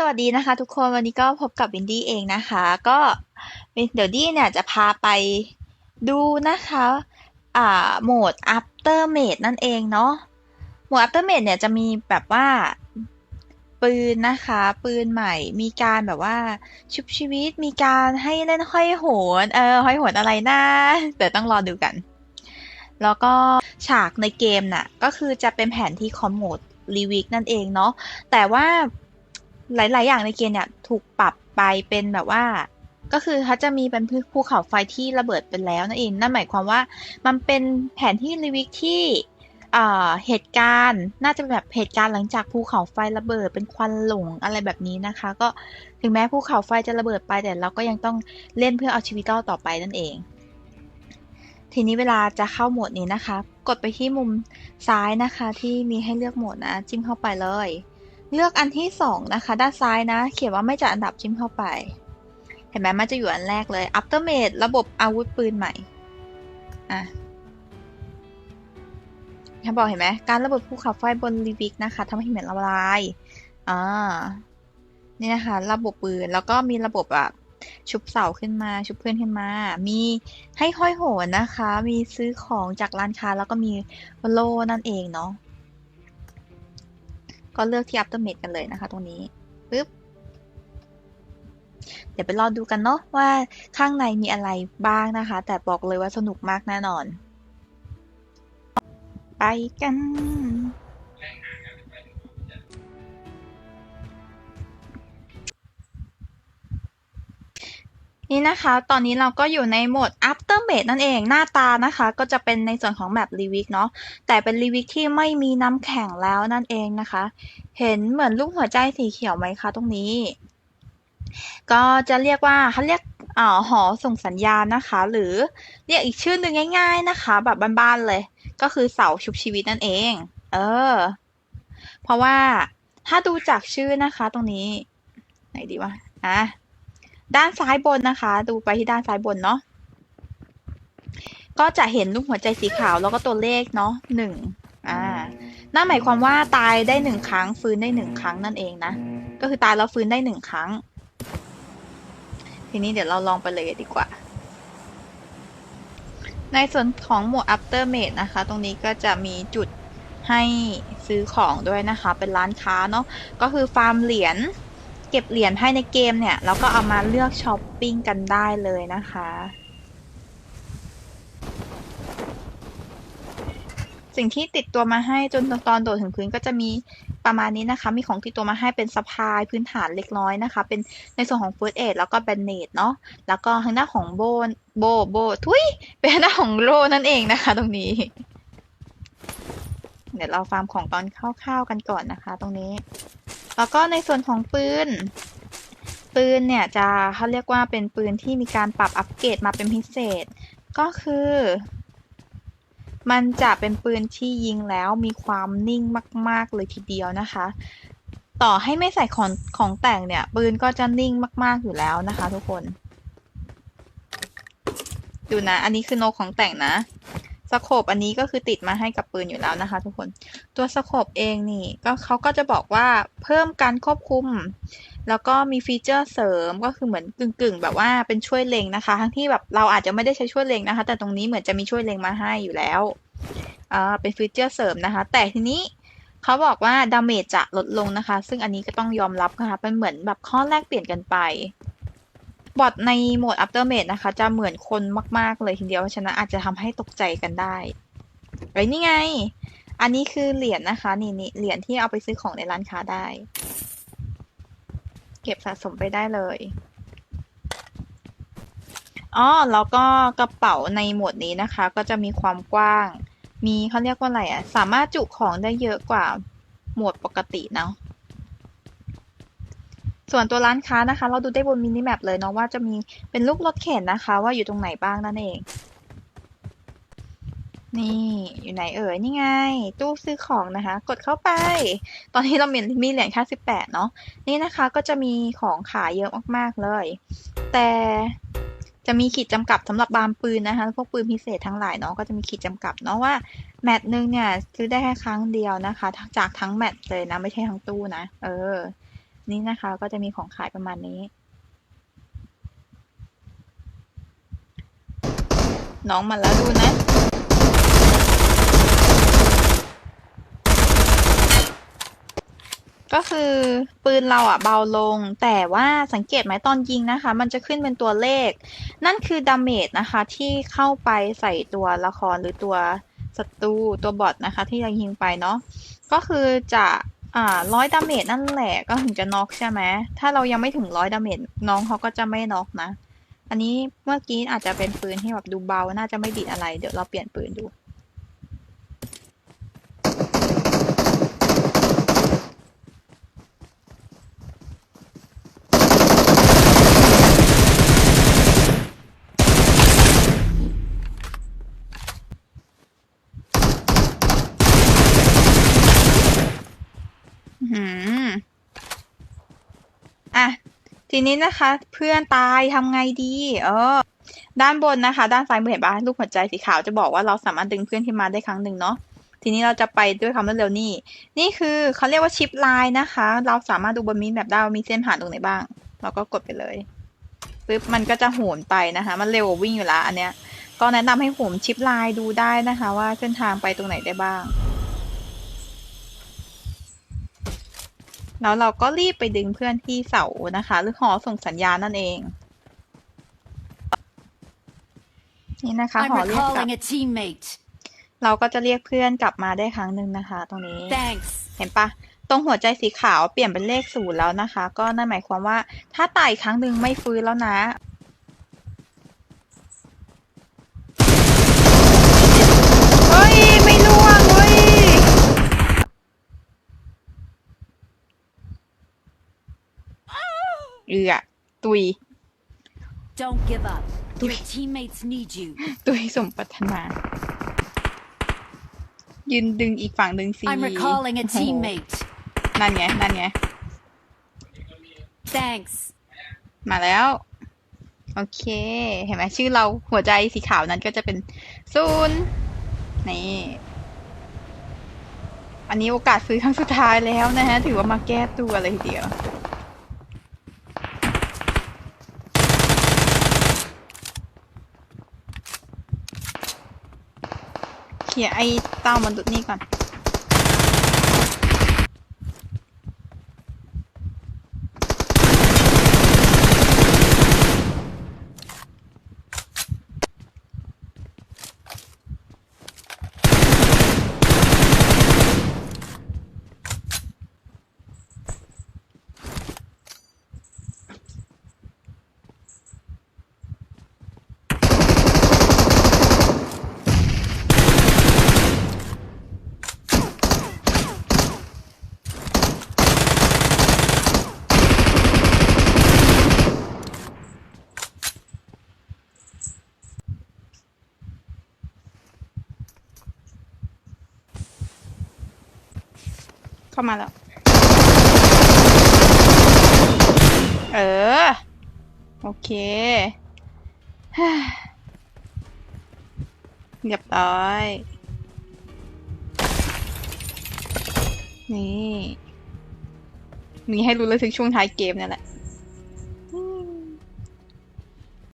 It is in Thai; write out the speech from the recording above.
สวัสดีนะคะ ทุกคนวันนี้ก็พบกับวินดี้เองนะคะ ก็เดี๋ยวดี้เนี่ยจะพาไปดูนะคะอ่าโหมด after mate นั่นเองเนาะโหมด after mate เนี่ยจะมีแบบว่าปืนนะคะ ปืนใหม่มีการแบบว่าชุบชีวิตมีการให้เล่นห้อยโหนเออห้อยโหนอะไรนะเดี๋ยวต้องรอดูกัน แล้วก็ฉากในเกมน่ะก็คือจะเป็นแผนที่คอมโหมดรีวิกนั่นเองเนาะแต่ว่า หลาย ๆ อย่างในเกมเนี่ยถูกปรับไปเป็นแบบว่า ก็คือเขาจะมีเป็นภูเขาไฟที่ระเบิดไปแล้วนั่นเองนั่นหมายความว่ามันเป็นแผนที่รีวิกที่เหตุการณ์น่าจะแบบเหตุการณ์หลังจากภูเขาไฟระเบิดเป็นควันหลงอะไรแบบนี้นะคะ ก็ถึงแม้ภูเขาไฟจะระเบิดไปแต่เราก็ยังต้องเล่นเพื่อเอาชีวิตรอดต่อไปนั่นเอง ทีนี้เวลาจะเข้าโหมดนี้นะคะ กดไปที่มุมซ้ายนะคะ ที่มีให้เลือกโหมดนะจิ้มเข้าไปเลย เลือกอันที่สองนะคะ ด้านซ้ายนะ เขียนว่าไม่จัดอันดับจิ้มเข้าไป เห็นไหมมันจะอยู่อันแรกเลย Aftermate ระบบอาวุธปืนใหม่ อะเขาบอกเห็นไหมการระเบิดภูเขาไฟบนรีวิกนะคะทำให้หิมะละลาย อ่า นี่นะคะ ระบบปืน แล้วก็มีระบบแบบชุบเสาขึ้นมา ชุบเพื่อนขึ้นมา มีให้ห้อยโหนนะคะ มีซื้อของจากร้านค้าแล้วก็มีโล่นั่นเองเนาะ ก็เลือกที่ Aftermath กันเลยนะคะตรงนี้ปึ๊บเดี๋ยวไปรอดูกันเนาะว่าข้างในมีอะไรบ้างนะคะ แต่บอกเลยว่าสนุกมากแน่นอน ไปกัน นี่นะคะ ตอนนี้เราก็อยู่ในโหมด after mate นั่นเอง หน้าตานะคะ ก็จะเป็นในส่วนของแบบรีวิกเนาะ แต่เป็นรีวิกที่ไม่มีน้ำแข็งแล้วนั่นเองนะคะ เห็นเหมือนรูปหัวใจสีเขียวไหมคะตรงนี้ ก็จะเรียกว่าเขาเรียกอ่าหอส่งสัญญาณนะคะ หรือเรียกอีกชื่อหนึ่งง่าย ๆนะคะ แบบบ้านๆเลย ก็คือเสาชุบชีวิตนั่นเอง เออ เพราะว่าถ้าดูจากชื่อนะคะ ตรงนี้ ไหนดีวะ อะ ด้านซ้ายบนนะคะ ดูไปที่ด้านซ้ายบนเนาะก็จะเห็นรูปหัวใจสีขาวแล้วก็ตัวเลขเนาะหนึ่งอ่านั่นหมายความว่าตายได้หนึ่งครั้ง ฟื้นได้หนึ่งครั้งนั่นเองนะ ก็คือตายแล้วฟื้นได้หนึ่งครั้ง ทีนี้เดี๋ยวเราลองไปเลยดีกว่า ในส่วนของหมวด after mate นะคะ ตรงนี้ก็จะมีจุดให้ซื้อของด้วยนะคะ เป็นร้านค้าเนาะก็คือฟาร์มเหรียญ ก็บเหรียญให้ในเกมเนี่ยแล้วก็เอามาเลือกช้อปปิ้งกันได้เลยนะคะ สิ่งที่ติดตัวมาให้จนตอนโดดถึงพื้นก็จะมีประมาณนี้นะคะ มีของติดตัวมาให้เป็นสะพายพื้นฐานเล็กน้อยนะคะ เป็นในส่วนของ First Aid แล้วก็แบนเนตเนาะแล้วก็ทางด้าของโบนโบโบทุยเป็นทางด้าของโลนั่นเองนะคะ ตรงนี้ เดี๋ยวเราฟาร์มของตอนคร่าวๆกันก่อนนะคะ ตรงนี้ แล้วก็ในส่วนของปืน ปืนเนี่ยจะเขาเรียกว่าเป็นปืนที่มีการปรับอัปเกรดมาเป็นพิเศษ ก็คือ มันจะเป็นปืนที่ยิงแล้วมีความนิ่งมาก ๆ เลยทีเดียวนะคะ ต่อให้ไม่ใส่ของของแต่งเนี่ย ปืนก็จะนิ่งมาก ๆ อยู่แล้วนะคะ ทุกคน ดูนะ อันนี้คือโนของแต่งนะ สโคปอันนี้ก็คือติดมาให้กับปืนอยู่แล้วนะคะทุกคน ตัวสโคปเองนี่ก็เขาก็จะบอกว่าเพิ่มการควบคุม แล้วก็มีฟีเจอร์เสริมก็คือเหมือนกึ่ง ๆ แบบว่าเป็นช่วยเล็งนะคะ ทั้งที่แบบเราอาจจะไม่ได้ใช้ช่วยเล็งนะคะ แต่ตรงนี้เหมือนจะมีช่วยเล็งมาให้อยู่แล้วอ่าเป็นฟีเจอร์เสริมนะคะ แต่ทีนี้เขาบอกว่าดาเมจจะลดลงนะคะ ซึ่งอันนี้ก็ต้องยอมรับค่ะเป็นเหมือนแบบข้อแลกเปลี่ยนกันไป บอทในโหมด Aftermate นะคะ จะเหมือนคนมาก ๆ เลยทีเดียวเพราะฉะนั้นอาจจะทำให้ตกใจกันได้ไอ้นี่ไง อันนี้คือเหรียญนะคะ นี่นี่เหรียญที่เอาไปซื้อของในร้านค้าได้ เก็บสะสมไปได้เลยอ๋อแล้วก็กระเป๋าในโหมดนี้นะคะ ก็จะมีความกว้าง มีเขาเรียกว่าอะไรอะสามารถจุของได้เยอะกว่าโหมดปกติเนาะ ส่วนตัวร้านค้านะคะ เราดูได้บนมินิแมปเลยเนาะว่าจะมีเป็นรูปรถเข็นนะคะ ว่าอยู่ตรงไหนบ้างนั่นเอง นี่อยู่ไหนเอ่ยนี่ไง ตู้ซื้อของนะคะ กดเข้าไป ตอนนี้เรามีมีเหรียญแค่สิบแปดเนาะนี่นะคะก็จะมีของขายเยอะมากๆเลย แต่จะมีขีดจำกัดสำหรับบางปืนนะคะ พวกปืนพิเศษทั้งหลายเนาะก็จะมีขีดจำกัดเนาะว่าแมตช์หนึ่งเนี่ยซื้อได้แค่ครั้งเดียวนะคะ จากทั้งแมตช์เลยนะไม่ใช่ทั้งตู้นะ เออ นี่นะคะ ก็จะมีของขายประมาณนี้ น้องมาแล้วดูนะ ก็คือปืนเราอะเบาลง แต่ว่าสังเกตไหมตอนยิงนะคะ มันจะขึ้นเป็นตัวเลข นั่นคือดาเมจนะคะ ที่เข้าไปใส่ตัวละครหรือตัวศัตรูตัวบอทนะคะ ที่เรายิงไปเนาะก็คือจะ อ่าร้อยดาเมจนั่นแหละก็ถึงจะน็อกใช่ไหมถ้าเรายังไม่ถึงร้อยดาเมจน้องเขาก็จะไม่น็อกนะ อันนี้เมื่อกี้อาจจะเป็นปืนที่แบบดูเบา น่าจะไม่ดีอะไร เดี๋ยวเราเปลี่ยนปืนดู อืมอะ ทีนี้นะคะ เพื่อนตายทำไงดี เออ ด้านบนนะคะ ด้านซ้ายมือเห็นปะรูปหัวใจสีขาวจะบอกว่าเราสามารถดึงเพื่อนขึ้นมาได้ครั้งหนึ่งเนาะทีนี้เราจะไปด้วยความรวดเร็วนี่ นี่คือเขาเรียกว่าชิปไลน์นะคะ เราสามารถดูบนมินแบบได้ว่ามีเส้นผ่านตรงไหนบ้าง เราก็กดไปเลยปึ๊บมันก็จะโหนไปนะคะ มันเร็วกว่าวิ่งอยู่แล้วอันเนี้ย ก็แนะนำให้ผมชิปไลน์ดูได้นะคะ ว่าเส้นทางไปตรงไหนได้บ้าง แล้วเราก็รีบไปดึงเพื่อนที่เสานะคะ หรือหอส่งสัญญาณนั่นเอง นี่นะคะ I'm หอเรียกกลับ recalling a teammate. เราก็จะเรียกเพื่อนกลับมาได้ครั้งหนึ่งนะคะ ตรงนี้ Thanks. เห็นปะตรงหัวใจสีขาวเปลี่ยนเป็นเลขศูนย์แล้วนะคะ ก็นั่นหมายความว่า ถ้าตายอีกครั้งหนึ่งไม่ฟื้นแล้วนะ เฮ้ย ไม่ล่วงเฮ้ย เอือตุย Don't give up. Your teammates need you. ตุยสมปรารถนา ยืนดึงอีกฝั่งหนึ่งสิ I'm recalling a โอ้โห teammate. นั่นไง นั่นไง Thanks. มาแล้ว โอเค เห็นไหมชื่อเราหัวใจสีขาวนั้นก็จะเป็นศูนย์นี่ อันนี้โอกาสซื้อครั้งสุดท้ายแล้วนะฮะ ถือว่ามาแก้ตัวเลยทีเดียว ลียร์ไอ้เต้ามันุดนี่ก่อน เข้ามาแล้ว เออ โอเคฮ่าเรียบร้อย นี่ มีให้รู้เลยทึงช่วงท้ายเกมนี่แหละ